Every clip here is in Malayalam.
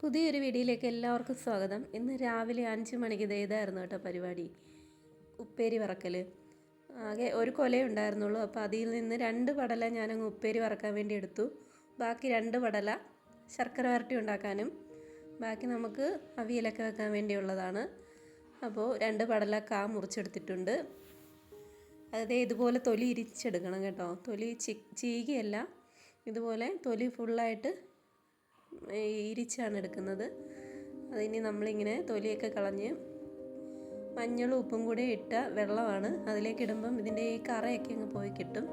പുതിയൊരു വീഡിയോയിലേക്ക് എല്ലാവർക്കും സ്വാഗതം. ഇന്ന് രാവിലെ അഞ്ച് മണിക്ക് ഇതായിരുന്നു കേട്ടോ പരിപാടി. ഉപ്പേരി വറക്കൽ ആകെ ഒരു കൊലേ ഉണ്ടായിരുന്നുള്ളൂ. അപ്പോൾ അതിൽ നിന്ന് രണ്ട് പടല ഞാനങ്ങ് ഉപ്പേരി വറക്കാൻ വേണ്ടി എടുത്തു. ബാക്കി രണ്ട് പടല ശർക്കര വരട്ടി ഉണ്ടാക്കാനും ബാക്കി നമുക്ക് അവിയലൊക്കെ വെക്കാൻ വേണ്ടിയുള്ളതാണ്. അപ്പോൾ രണ്ട് പടല കാ മുറിച്ചെടുത്തിട്ടുണ്ട്. അതായത് ഇതുപോലെ തൊലി ഇരിച്ചെടുക്കണം കേട്ടോ. തൊലി ചീകിയല്ല. ഇതുപോലെ തൊലി ഫുള്ളായിട്ട് ഇരിച്ചാണ് എടുക്കുന്നത്. അതിനി നമ്മളിങ്ങനെ തൊലിയൊക്കെ കളഞ്ഞ് മഞ്ഞളും ഉപ്പും കൂടി ഇട്ട വെള്ളമാണ് അതിലേക്ക് ഇടുമ്പം ഇതിന്റെ ഈ കറയൊക്കെ അങ്ങ് പോയി കിട്ടും.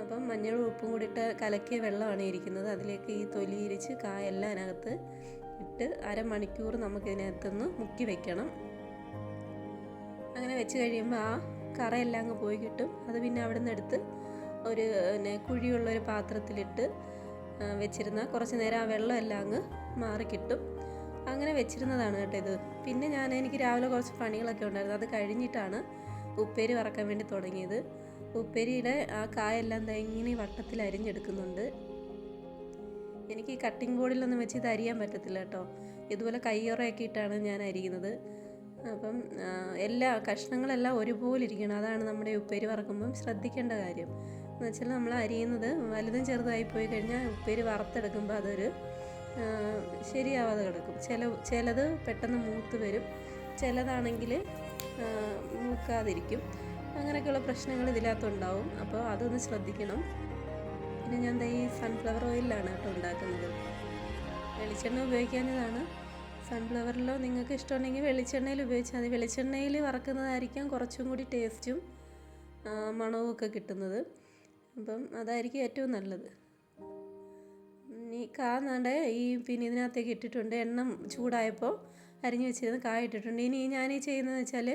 അപ്പം മഞ്ഞളും ഉപ്പും കൂടി ഇട്ട കലക്കിയ വെള്ളമാണ് ഇരിക്കുന്നത്. അതിലേക്ക് ഈ തൊലി ഇരിച്ച് കായെല്ലാം അതിനകത്ത് ഇട്ട് അരമണിക്കൂർ നമുക്കിതിനകത്തുനിന്ന് മുക്കി വെക്കണം. അങ്ങനെ വെച്ച് കഴിയുമ്പോൾ ആ കറയെല്ലാം അങ്ങ് പോയി കിട്ടും. അത് പിന്നെ അവിടെ നിന്ന് എടുത്ത് ഒരു പിന്നെ കുഴിയുള്ളൊരു പാത്രത്തിലിട്ട് വെച്ചിരുന്ന കുറച്ച് നേരം ആ വെള്ളമെല്ലാം അങ്ങ് മാറി കിട്ടും അങ്ങനെ വെച്ചിരുന്നതാണ് കേട്ടോ ഇത്. പിന്നെ ഞാൻ എനിക്ക് രാവിലെ കുറച്ച് പണികളൊക്കെ ഉണ്ടായിരുന്നു. അത് കഴിഞ്ഞിട്ടാണ് ഉപ്പേരി വറക്കാൻ വേണ്ടി തുടങ്ങിയത്. ഉപ്പേരിയുടെ ആ കായെല്ലാം ഇങ്ങനെ വട്ടത്തിൽ അരിഞ്ഞെടുക്കുന്നുണ്ട്. എനിക്ക് ഈ കട്ടിംഗ് ബോർഡിലൊന്നും വെച്ച് ഇത് അരിയാൻ പറ്റത്തില്ല കേട്ടോ. ഇതുപോലെ കയ്യൊറയൊക്കെ ഇട്ടാണ് ഞാൻ അരിയുന്നത്. അപ്പം എല്ലാ കഷ്ണങ്ങളെല്ലാം ഒരുപോലെ ഇരിക്കണം. അതാണ് നമ്മുടെ ഉപ്പേരി വറക്കുമ്പം ശ്രദ്ധിക്കേണ്ട കാര്യം. എന്ന് വെച്ചാൽ നമ്മൾ അരിയുന്നത് വലുതും ചെറുതായി പോയി കഴിഞ്ഞാൽ ഉപ്പേരി വറുത്തെടുക്കുമ്പോൾ അതൊരു ശരിയാവാതെ കിടക്കും. ചില ചിലത് പെട്ടെന്ന് മൂത്ത് വരും. ചിലതാണെങ്കിൽ മൂക്കാതിരിക്കും. അങ്ങനെയൊക്കെയുള്ള പ്രശ്നങ്ങൾ ഇതിനകത്തുണ്ടാവും. അപ്പോൾ അതൊന്ന് ശ്രദ്ധിക്കണം. പിന്നെ ഞാൻ ഈ സൺഫ്ലവർ ഓയിലാണ് കേട്ടോ ഉണ്ടാക്കുന്നത്. വെളിച്ചെണ്ണ ഉപയോഗിക്കാഞ്ഞതാണ്. സൺഫ്ലവറിലോ നിങ്ങൾക്ക് ഇഷ്ടമുണ്ടെങ്കിൽ വെളിച്ചെണ്ണയിൽ ഉപയോഗിച്ചാൽ മതി. വെളിച്ചെണ്ണയിൽ വറക്കുന്നതായിരിക്കാം കുറച്ചും കൂടി ടേസ്റ്റും മണവും ഒക്കെ കിട്ടുന്നത്. അപ്പം അതായിരിക്കും ഏറ്റവും നല്ലത്. ഇനി കാ നാണ്ട് ഈ പിന്നെ ഇതിനകത്തേക്ക് ഇട്ടിട്ടുണ്ട്. എണ്ണ ചൂടായപ്പോൾ അരിഞ്ഞു വെച്ചിരുന്ന കായ ഇട്ടിട്ടുണ്ട്. ഇനി ഞാൻ ഈ ചെയ്യുന്നതെന്ന് വെച്ചാൽ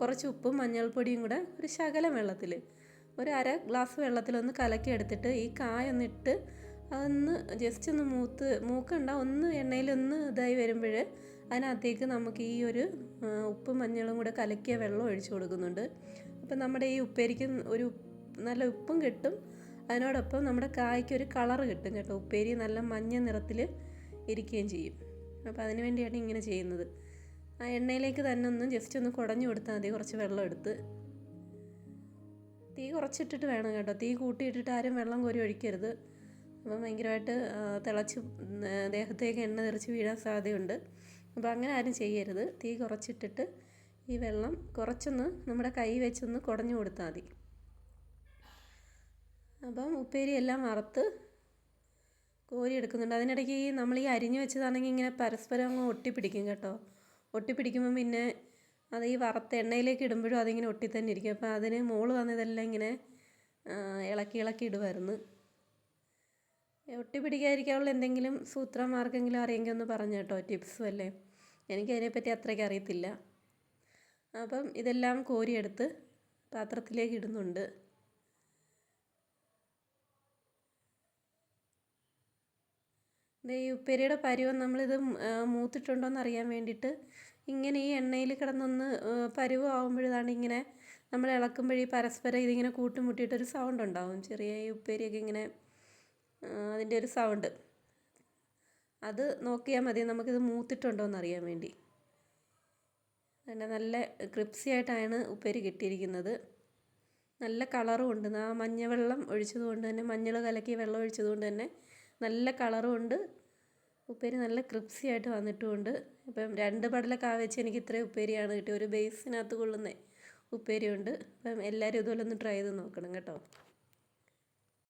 കുറച്ച് ഉപ്പും മഞ്ഞൾപ്പൊടിയും കൂടെ ഒരു ശകലം വെള്ളത്തിൽ ഒരു അര ഗ്ലാസ് വെള്ളത്തിലൊന്ന് കലക്കി എടുത്തിട്ട് ഈ കായ ഒന്നിട്ട് അതൊന്ന് ജസ്റ്റ് ഒന്ന് മൂത്ത് മൂക്കണ്ട ഒന്ന് എണ്ണയിലൊന്ന് ഇതായി വരുമ്പോൾ അതിനകത്തേക്ക് നമുക്ക് ഈ ഒരു ഉപ്പും മഞ്ഞളും കൂടെ കലക്കിയ വെള്ളം ഒഴിച്ചു കൊടുക്കുന്നുണ്ട്. അപ്പം നമ്മുടെ ഈ ഉപ്പേരിക്കും ഒരു നല്ല ഉപ്പും കിട്ടും. അതിനോടൊപ്പം നമ്മുടെ കായ്ക്ക് ഒരു കളർ കിട്ടും കേട്ടോ. ഉപ്പേരി നല്ല മഞ്ഞ നിറത്തിൽ ഇരിക്കുകയും ചെയ്യും. അപ്പോൾ അതിന് വേണ്ടിയാണ് ഇങ്ങനെ ചെയ്യുന്നത്. ആ എണ്ണയിലേക്ക് തന്നെ ഒന്ന് ജസ്റ്റ് ഒന്ന് കുടഞ്ഞു കൊടുത്താൽ മതി. കുറച്ച് വെള്ളം എടുത്ത്. തീ കുറച്ചിട്ടിട്ട് വേണം കേട്ടോ. തീ കൂട്ടിയിട്ടിട്ട് ആരും വെള്ളം കോരി ഒഴിക്കരുത്. അപ്പം ഭയങ്കരമായിട്ട് തിളച്ച് ദേഹത്തേക്ക് എണ്ണ തെറിച്ച് വീഴാൻ സാധ്യതയുണ്ട്. അപ്പോൾ അങ്ങനെ ആരും ചെയ്യരുത്. തീ കുറച്ചിട്ടിട്ട് ഈ വെള്ളം കുറച്ചൊന്ന് നമ്മുടെ കൈ വെച്ചൊന്ന് കുടഞ്ഞു കൊടുത്താൽ മതി. അപ്പം ഉപ്പേരി എല്ലാം വറുത്ത് കോരി എടുക്കുന്നുണ്ട് അതിനിടയ്ക്ക് ഈ നമ്മൾ ഈ അരിഞ്ഞു വെച്ചതാണെങ്കിൽ ഇങ്ങനെ പരസ്പരം അങ്ങ് ഒട്ടിപ്പിടിക്കും കേട്ടോ. ഒട്ടിപ്പിടിക്കുമ്പം പിന്നെ അത് ഈ വറുത്ത എണ്ണയിലേക്ക് ഇടുമ്പോഴും അതിങ്ങനെ ഒട്ടി തന്നെ ഇരിക്കും. അപ്പോൾ അതിന് മോൾ വന്നതെല്ലാം ഇങ്ങനെ ഇളക്കി ഇളക്കി ഇടുമായിരുന്നു ഒട്ടിപ്പിടിക്കാതിരിക്കാനുള്ള എന്തെങ്കിലും സൂത്രമാർക്കെങ്കിലും അറിയെങ്കിൽ ഒന്ന് പറഞ്ഞു കേട്ടോ ടിപ്സും അല്ലേ എനിക്കതിനെപ്പറ്റി അത്രയ്ക്ക് അറിയത്തില്ല. അപ്പം ഇതെല്ലാം കോരിയെടുത്ത് പാത്രത്തിലേക്ക് ഇടുന്നുണ്ട്. ഈ ഉപ്പേരിയുടെ പരുവം നമ്മളിത് മൂത്തിട്ടുണ്ടോ എന്ന് അറിയാൻ വേണ്ടിയിട്ട് ഇങ്ങനെ ഈ എണ്ണയിൽ കിടന്നൊന്ന് പരുവം ആകുമ്പോഴാണ് ഇങ്ങനെ നമ്മൾ ഇളക്കുമ്പോഴേ പരസ്പരം ഇതിങ്ങനെ കൂട്ടുമുട്ടിയിട്ടൊരു സൗണ്ട് ഉണ്ടാവും ചെറിയ ഈ ഉപ്പേരിയൊക്കെ ഇങ്ങനെ അതിന്റെ ഒരു സൗണ്ട്. അത് നോക്കിയാൽ മതി നമുക്കിത് മൂത്തിട്ടുണ്ടോ എന്ന് അറിയാൻ വേണ്ടി. അതിന്റെ നല്ല ക്രിപ്സി ആയിട്ടാണ് ഉപ്പേരി കിട്ടിയിരിക്കുന്നത്. നല്ല കളറും ഉണ്ട്. ആ മഞ്ഞവെള്ളം ഒഴിച്ചതുകൊണ്ട് തന്നെ മഞ്ഞൾ കലക്കി വെള്ളം ഒഴിച്ചതുകൊണ്ട് തന്നെ നല്ല കളറും ഉണ്ട് ഉപ്പേരി നല്ല ക്രിപ്സി ആയിട്ട് വന്നിട്ടുമുണ്ട്. ഇപ്പം രണ്ട് പടലൊക്കെ വെച്ച് എനിക്ക് ഇത്രയും ഉപ്പേരിയാണ് കിട്ടിയത്. ഒരു ബേസിനകത്ത് കൊള്ളുന്ന ഉപ്പേരിയുണ്ട്. അപ്പം എല്ലാവരും ഇതുപോലെ ഒന്ന് ട്രൈ ചെയ്ത് നോക്കണം കേട്ടോ.